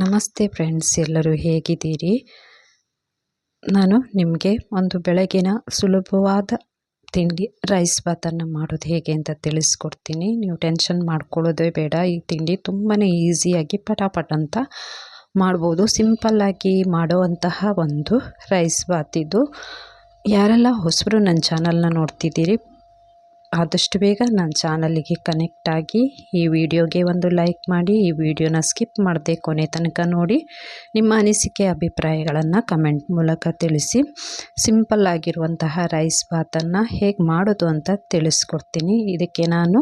ನಮಸ್ತೆ ಫ್ರೆಂಡ್ಸ್, ಎಲ್ಲರೂ ಹೇಗಿದ್ದೀರಿ? ನಾನು ನಿಮಗೆ ಒಂದು ಬೆಳಗಿನ ಸುಲಭವಾದ ತಿಂಡಿ, ರೈಸ್ ಭಾತನ್ನು ಮಾಡೋದು ಹೇಗೆ ಅಂತ ತಿಳಿಸ್ಕೊಡ್ತೀನಿ. ನೀವು ಟೆನ್ಷನ್ ಮಾಡ್ಕೊಳ್ಳೋದೇ ಬೇಡ. ಈ ತಿಂಡಿ ತುಂಬಾ ಈಸಿಯಾಗಿ ಪಟಾಪಟ ಅಂತ ಮಾಡ್ಬೋದು. ಸಿಂಪಲ್ಲಾಗಿ ಮಾಡುವಂತಹ ಒಂದು ರೈಸ್ ಬಾತ್ ಯಾರೆಲ್ಲ ಹೊಸಬರು ನನ್ನ ಚಾನಲ್ನ ನೋಡ್ತಿದ್ದೀರಿ ಆದಷ್ಟು ಬೇಗ ನನ್ನ ಚಾನಲಿಗೆ ಕನೆಕ್ಟ್ ಆಗಿ ಈ ವಿಡಿಯೋಗೆ ಒಂದು ಲೈಕ್ ಮಾಡಿ, ಈ ವಿಡಿಯೋನ ಸ್ಕಿಪ್ ಮಾಡದೆ ಕೊನೆ ತನಕ ನೋಡಿ ನಿಮ್ಮ ಅನಿಸಿಕೆ ಅಭಿಪ್ರಾಯಗಳನ್ನು ಕಮೆಂಟ್ ಮೂಲಕ ತಿಳಿಸಿ. ಸಿಂಪಲ್ ಆಗಿರುವಂತಹ ರೈಸ್ ಬಾತನ್ನು ಹೇಗೆ ಮಾಡೋದು ಅಂತ ತಿಳಿಸ್ಕೊಡ್ತೀನಿ. ಇದಕ್ಕೆ ನಾನು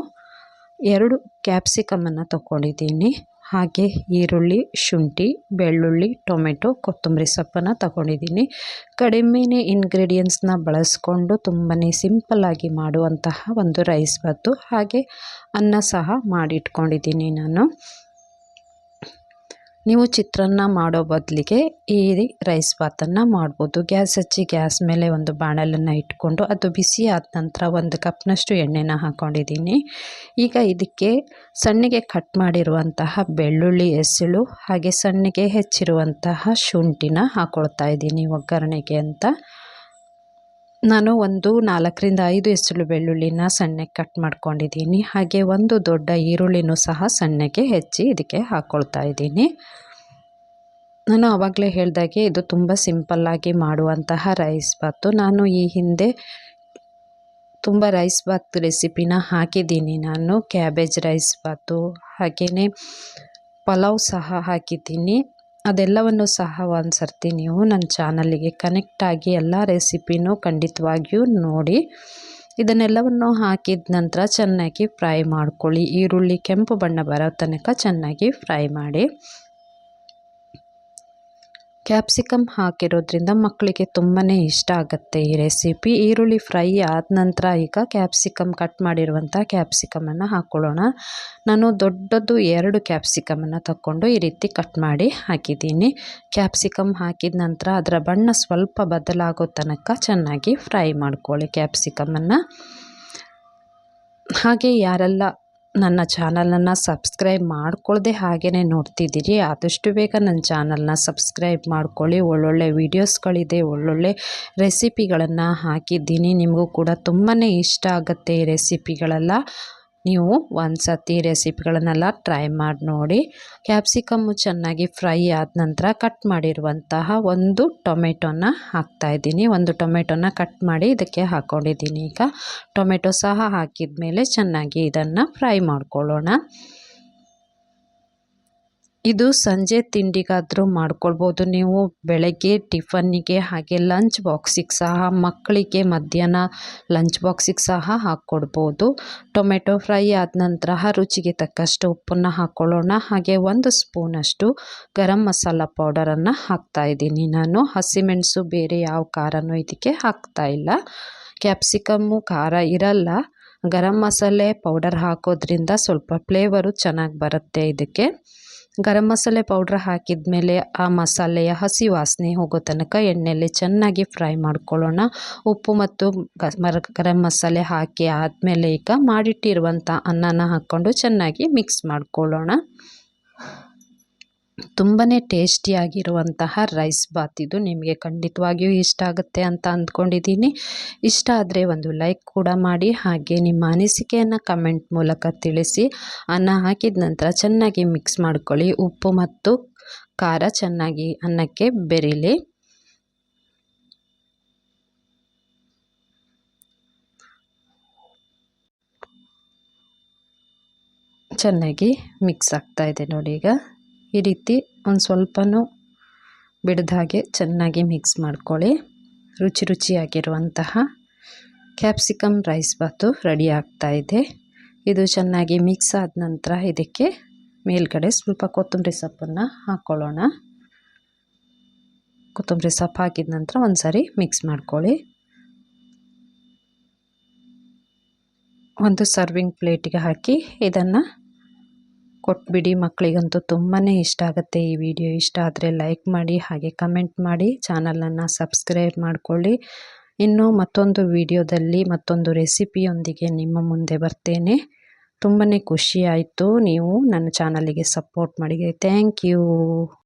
ಎರಡು ಕ್ಯಾಪ್ಸಿಕಮನ್ನು ತಗೊಂಡಿದ್ದೀನಿ ಹಾಗೆ ಈರುಳ್ಳಿ, ಶುಂಠಿ, ಬೆಳ್ಳುಳ್ಳಿ, ಟೊಮೆಟೊ, ಕೊತ್ತಂಬರಿ ಸೊಪ್ಪನ್ನು ತಗೊಂಡಿದ್ದೀನಿ. ಕಡಿಮೆನೇ ಇಂಗ್ರೀಡಿಯೆಂಟ್ಸ್ನ ಬಳಸ್ಕೊಂಡು ತುಂಬಾ ಸಿಂಪಲ್ಲಾಗಿ ಮಾಡುವಂತಹ ಒಂದು ರೈಸ್ ಬಾತು. ಹಾಗೆ ಅನ್ನ ಸಹ ಮಾಡಿಟ್ಕೊಂಡಿದ್ದೀನಿ ನಾನು. ನೀವು ಚಿತ್ರಾನ್ನ ಮಾಡೋ ಬದಲಿಗೆ ಈ ರೈಸ್ ಬಾತನ್ನು ಮಾಡ್ಬೋದು. ಗ್ಯಾಸ್ ಹಚ್ಚಿ ಗ್ಯಾಸ್ ಮೇಲೆ ಒಂದು ಬಾಣಲನ್ನು ಇಟ್ಕೊಂಡು ಅದು ಬಿಸಿ ಆದ ನಂತರ ಒಂದು ಕಪ್ನಷ್ಟು ಎಣ್ಣೆನ ಹಾಕ್ಕೊಂಡಿದ್ದೀನಿ ಈಗ ಇದಕ್ಕೆ ಸಣ್ಣಗೆ ಕಟ್ ಮಾಡಿರುವಂತಹ ಬೆಳ್ಳುಳ್ಳಿ ಎಸಳು ಹಾಗೆ ಸಣ್ಣಗೆ ಹೆಚ್ಚಿರುವಂತಹ ಶುಂಠಿನ ಹಾಕ್ಕೊಳ್ತಾ ಇದ್ದೀನಿ ಒಗ್ಗರಣೆಗೆ ಅಂತ. ನಾನು ಒಂದು ನಾಲ್ಕರಿಂದ ಐದು ಎಸಳು ಬೆಳ್ಳುಳ್ಳಿನ ಸಣ್ಣಗೆ ಕಟ್ ಮಾಡ್ಕೊಂಡಿದ್ದೀನಿ. ಹಾಗೆ ಒಂದು ದೊಡ್ಡ ಈರುಳ್ಳಿನೂ ಸಹ ಸಣ್ಣಗೆ ಹೆಚ್ಚಿ ಇದಕ್ಕೆ ಹಾಕ್ಕೊಳ್ತಾ ಇದ್ದೀನಿ. ನಾನು ಆವಾಗಲೇ ಹೇಳಿದಾಗೆ ಇದು ತುಂಬ ಸಿಂಪಲ್ಲಾಗಿ ಮಾಡುವಂತಹ ರೈಸ್ ಬಾತು ನಾನು ಈ ಹಿಂದೆ ತುಂಬ ರೈಸ್ ಬಾತ್ ರೆಸಿಪಿನ ಹಾಕಿದ್ದೀನಿ. ನಾನು ಕ್ಯಾಬೇಜ್ ರೈಸ್ ಬಾತು ಹಾಗೆಯೇ ಪಲಾವ್ ಸಹ ಹಾಕಿದ್ದೀನಿ. ಅದೆಲ್ಲವನ್ನು ಸಹ ಒಂದು ಸರ್ತಿ ನೀವು ನನ್ನ ಚಾನಲ್ಲಿಗೆ ಕನೆಕ್ಟ್ ಆಗಿ ಎಲ್ಲ ರೆಸಿಪಿನೂ ಖಂಡಿತವಾಗಿಯೂ ನೋಡಿ. ಇದನ್ನೆಲ್ಲವನ್ನು ಹಾಕಿದ ನಂತರ ಚೆನ್ನಾಗಿ ಫ್ರೈ ಮಾಡ್ಕೊಳ್ಳಿ. ಈರುಳ್ಳಿ ಕೆಂಪು ಬಣ್ಣ ಬರೋ ತನಕ ಚೆನ್ನಾಗಿ ಫ್ರೈ ಮಾಡಿ. ಕ್ಯಾಪ್ಸಿಕಮ್ ಹಾಕಿರೋದ್ರಿಂದ ಮಕ್ಕಳಿಗೆ ತುಂಬಾ ಇಷ್ಟ ಆಗುತ್ತೆ ಈ ರೆಸಿಪಿ. ಈರುಳ್ಳಿ ಫ್ರೈ ಆದ ನಂತರ ಈಗ ಕ್ಯಾಪ್ಸಿಕಮ್ ಕಟ್ ಮಾಡಿರುವಂಥ ಕ್ಯಾಪ್ಸಿಕಮನ್ನು ಹಾಕ್ಕೊಳ್ಳೋಣ ನಾನು ದೊಡ್ಡದು ಎರಡು ಕ್ಯಾಪ್ಸಿಕಮನ್ನು ತಗೊಂಡು ಈ ರೀತಿ ಕಟ್ ಮಾಡಿ ಹಾಕಿದ್ದೀನಿ. ಕ್ಯಾಪ್ಸಿಕಮ್ ಹಾಕಿದ ನಂತರ ಅದರ ಬಣ್ಣ ಸ್ವಲ್ಪ ಬದಲಾಗೋ ತನಕ ಚೆನ್ನಾಗಿ ಫ್ರೈ ಮಾಡ್ಕೊಳ್ಳಿ ಕ್ಯಾಪ್ಸಿಕಮನ್ನು. ಹಾಗೆ ಯಾರೆಲ್ಲ ನನ್ನ ಚಾನಲನ್ನು ಸಬ್ಸ್ಕ್ರೈಬ್ ಮಾಡ್ಕೊಳ್ಳದೆ ಹಾಗೆಯೇ ನೋಡ್ತಿದ್ದೀರಿ. ಆದಷ್ಟು ಬೇಗ ನನ್ನ ಚಾನಲನ್ನ ಸಬ್ಸ್ಕ್ರೈಬ್ ಮಾಡ್ಕೊಳ್ಳಿ. ಒಳ್ಳೊಳ್ಳೆ ವೀಡಿಯೋಸ್ಗಳಿದೆ, ಒಳ್ಳೊಳ್ಳೆ ರೆಸಿಪಿಗಳನ್ನು ಹಾಕಿದ್ದೀನಿ. ನಿಮಗೂ ಕೂಡ ತುಂಬಾ ಇಷ್ಟ ಆಗುತ್ತೆ ಈ ರೆಸಿಪಿಗಳೆಲ್ಲ. ನೀವು ಒಂದು ಸತಿ ರೆಸಿಪಿಗಳನ್ನೆಲ್ಲ ಟ್ರೈ ಮಾಡಿ ನೋಡಿ. ಕ್ಯಾಪ್ಸಿಕಮ್ಮು ಚೆನ್ನಾಗಿ ಫ್ರೈ ಆದ ನಂತರ ಕಟ್ ಮಾಡಿರುವಂತಹ ಒಂದು ಟೊಮೆಟೊನ ಹಾಕ್ತಾಯಿದ್ದೀನಿ ಒಂದು ಟೊಮೆಟೊನ ಕಟ್ ಮಾಡಿ ಇದಕ್ಕೆ ಹಾಕ್ಕೊಂಡಿದ್ದೀನಿ ಈಗ. ಟೊಮೆಟೊ ಸಹ ಹಾಕಿದ ಮೇಲೆ ಚೆನ್ನಾಗಿ ಇದನ್ನು ಫ್ರೈ ಮಾಡ್ಕೊಳ್ಳೋಣ. ಇದು ಸಂಜೆ ತಿಂಡಿಗಾದರೂ ಮಾಡ್ಕೊಳ್ಬೋದು. ನೀವು ಬೆಳಗ್ಗೆ ಟಿಫನ್ನಿಗೆ ಹಾಗೆ ಲಂಚ್ ಬಾಕ್ಸಿಗೆ ಸಹ, ಮಕ್ಕಳಿಗೆ ಮಧ್ಯಾಹ್ನ ಲಂಚ್ ಬಾಕ್ಸಿಗೆ ಸಹ ಹಾಕ್ಕೊಡ್ಬೋದು. ಟೊಮೆಟೊ ಫ್ರೈ ಆದ ನಂತರ ರುಚಿಗೆ ತಕ್ಕಷ್ಟು ಉಪ್ಪನ್ನು ಹಾಕ್ಕೊಳ್ಳೋಣ ಹಾಗೆ ಒಂದು ಸ್ಪೂನಷ್ಟು ಗರಂ ಮಸಾಲ ಪೌಡರನ್ನು ಹಾಕ್ತಾಯಿದ್ದೀನಿ ನಾನು. ಹಸಿಮೆಣಸು ಬೇರೆ ಯಾವ ಖಾರನೂ ಇದಕ್ಕೆ ಹಾಕ್ತಾಯಿಲ್ಲ ಕ್ಯಾಪ್ಸಿಕಮ್ಮು ಖಾರ ಇರಲ್ಲ. ಗರಂ ಮಸಾಲೆ ಪೌಡರ್ ಹಾಕೋದ್ರಿಂದ ಸ್ವಲ್ಪ ಫ್ಲೇವರು ಚೆನ್ನಾಗಿ ಬರುತ್ತೆ ಇದಕ್ಕೆ. ಗರಂ ಮಸಾಲೆ ಪೌಡ್ರ್ ಹಾಕಿದ ಮೇಲೆ ಆ ಮಸಾಲೆಯ ಹಸಿ ವಾಸನೆ ಹೋಗೋ ತನಕ ಎಣ್ಣೆಯಲ್ಲಿ ಚೆನ್ನಾಗಿ ಫ್ರೈ ಮಾಡ್ಕೊಳ್ಳೋಣ. ಉಪ್ಪು ಮತ್ತು ಗರಂ ಮಸಾಲೆ ಹಾಕಿ ಆದಮೇಲೆ ಈಗ ಮಾಡಿಟ್ಟಿರುವಂಥ ಅನ್ನನ ಹಾಕ್ಕೊಂಡು ಚೆನ್ನಾಗಿ ಮಿಕ್ಸ್ ಮಾಡ್ಕೊಳ್ಳೋಣ. ತುಂಬಾ ಟೇಸ್ಟಿಯಾಗಿರುವಂತಹ ರೈಸ್ ಬಾತ್ ಇದು. ನಿಮಗೆ ಖಂಡಿತವಾಗಿಯೂ ಇಷ್ಟ ಆಗುತ್ತೆ ಅಂತ ಅಂದ್ಕೊಂಡಿದ್ದೀನಿ. ಇಷ್ಟ ಆದರೆ ಒಂದು ಲೈಕ್ ಕೂಡ ಮಾಡಿ, ಹಾಗೆ ನಿಮ್ಮ ಅನಿಸಿಕೆಯನ್ನು ಕಮೆಂಟ್ ಮೂಲಕ ತಿಳಿಸಿ. ಅನ್ನ ಹಾಕಿದ ನಂತರ ಚೆನ್ನಾಗಿ ಮಿಕ್ಸ್ ಮಾಡ್ಕೊಳ್ಳಿ. ಉಪ್ಪು ಮತ್ತು ಖಾರ ಚೆನ್ನಾಗಿ ಅನ್ನಕ್ಕೆ ಬೆರೀಲಿ. ಚೆನ್ನಾಗಿ ಮಿಕ್ಸ್ ಆಗ್ತಾ ಇದೆ ನೋಡಿ ಈಗ. ಈ ರೀತಿ ಒಂದು ಸ್ವಲ್ಪನೂ ಬಿಡದ ಹಾಗೆ ಚೆನ್ನಾಗಿ ಮಿಕ್ಸ್ ಮಾಡ್ಕೊಳ್ಳಿ. ರುಚಿ ರುಚಿಯಾಗಿರುವಂತಹ ಕ್ಯಾಪ್ಸಿಕಮ್ ರೈಸ್ ಬಾತು ರೆಡಿ ಆಗ್ತಾ ಇದೆ. ಇದು ಚೆನ್ನಾಗಿ ಮಿಕ್ಸ್ ಆದ ನಂತರ ಇದಕ್ಕೆ ಮೇಲ್ಗಡೆ ಸ್ವಲ್ಪ ಕೊತ್ತಂಬರಿ ಸೊಪ್ಪನ್ನು ಹಾಕ್ಕೊಳ್ಳೋಣ ಕೊತ್ತಂಬರಿ ಸೊಪ್ಪು ಹಾಕಿದ ನಂತರ ಒಂದು ಸಾರಿ ಮಿಕ್ಸ್ ಮಾಡ್ಕೊಳ್ಳಿ. ಒಂದು ಸರ್ವಿಂಗ್ ಪ್ಲೇಟಿಗೆ ಹಾಕಿ ಇದನ್ನು ಕೊಟ್ಬಿಡಿ. ಮಕ್ಕಳಿಗಂತೂ ತುಂಬಾ ಇಷ್ಟ ಆಗುತ್ತೆ ಈ ವಿಡಿಯೋ. ಇಷ್ಟ ಆದರೆ ಲೈಕ್ ಮಾಡಿ, ಹಾಗೆ ಕಮೆಂಟ್ ಮಾಡಿ. ಚಾನಲನ್ನು ಸಬ್ಸ್ಕ್ರೈಬ್ ಮಾಡಿಕೊಳ್ಳಿ. ಇನ್ನು ಮತ್ತೊಂದು ವಿಡಿಯೋದಲ್ಲಿ ಮತ್ತೊಂದು ರೆಸಿಪಿಯೊಂದಿಗೆ ನಿಮ್ಮ ಮುಂದೆ ಬರ್ತೇನೆ. ತುಂಬಾ ಖುಷಿ ಆಯಿತು. ನೀವು ನನ್ನ ಚಾನಲಿಗೆ ಸಪೋರ್ಟ್ ಮಾಡಿದೆ ಥ್ಯಾಂಕ್ ಯು.